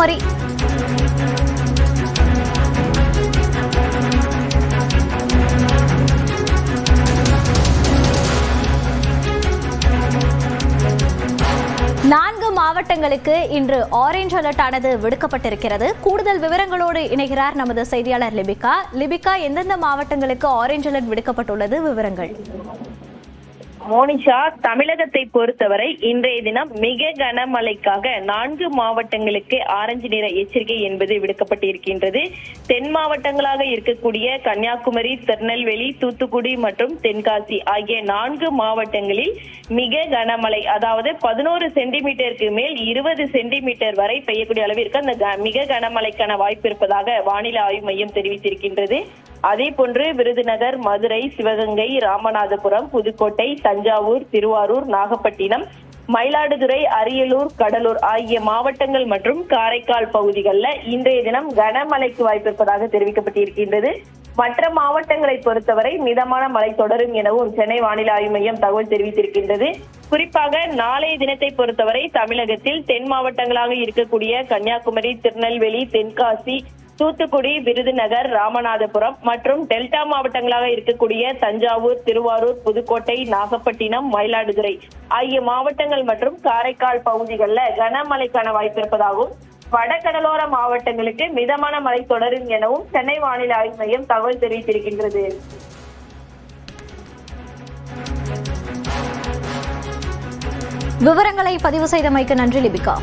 మరి நான்கு மாவட்டங்களுக்கு இன்று ஆரஞ்சு அலர்ட் ஆனது விடுக்கப்பட்டிருக்கிறது. கூடுதல் விவரங்களோடு இணைகிறார் நமது செய்தியாளர் லிபிகா. லிபிகா எந்தெந்த மாவட்டங்களுக்கு ஆரஞ்சு அலர்ட் விடுக்கப்பட்டுள்ளது? விவரங்கள். மோனிஷா தமிழகத்தை பொறுத்தவரை இன்றைய தினம் மிக கனமழைக்காக நான்கு மாவட்டங்களுக்கு ஆரஞ்சு நிற எச்சரிக்கை என்பது விடுக்கப்பட்டிருக்கின்றது. தென் மாவட்டங்களாக இருக்கக்கூடிய கன்னியாகுமரி திருநெல்வேலி தூத்துக்குடி மற்றும் தென்காசி ஆகிய நான்கு மாவட்டங்களில் மிக கனமழை அதாவது பதினோரு சென்டிமீட்டருக்கு மேல் இருபது சென்டிமீட்டர் வரை பெய்யக்கூடிய அளவிற்கு அந்த க- மிக கனமழைக்கான வாய்ப்பு இருப்பதாக வானிலை ஆய்வு மையம் தெரிவித்திருக்கின்றது. அதே போன்று விருதுநகர் மதுரை சிவகங்கை ராமநாதபுரம் புதுக்கோட்டை தஞ்சாவூர் திருவாரூர் நாகப்பட்டினம் மயிலாடுதுறை அரியலூர் கடலூர் ஆகிய மாவட்டங்கள் மற்றும் காரைக்கால் பகுதிகளில் இன்றைய தினம் கனமழைக்கு வாய்ப்பிருப்பதாக தெரிவிக்கப்பட்டிருக்கின்றது. மற்ற மாவட்டங்களை பொறுத்தவரை மிதமான மழை தொடரும் எனவும் சென்னை வானிலை ஆய்வு மையம் தகவல் தெரிவித்திருக்கின்றது. குறிப்பாக நாளைய தினத்தை பொறுத்தவரை தமிழகத்தில் தென் மாவட்டங்களாக இருக்கக்கூடிய கன்னியாகுமரி திருநெல்வேலி தென்காசி தூத்துக்குடி விருதுநகர் ராமநாதபுரம் மற்றும் டெல்டா மாவட்டங்களாக இருக்கக்கூடிய தஞ்சாவூர் திருவாரூர் புதுக்கோட்டை நாகப்பட்டினம் மயிலாடுதுறை ஆகிய மாவட்டங்கள் மற்றும் காரைக்கால் பகுதிகளில் கனமழைக்கான வாய்ப்பு இருப்பதாகவும் வடகடலோர மாவட்டங்களுக்கு மிதமான மழை தொடரும் எனவும் சென்னை வானிலை ஆய்வு மையம் தகவல் தெரிவித்திருக்கின்றது. விவரங்களை பதிவு செய்தமைக்கு நன்றி லிபிகா.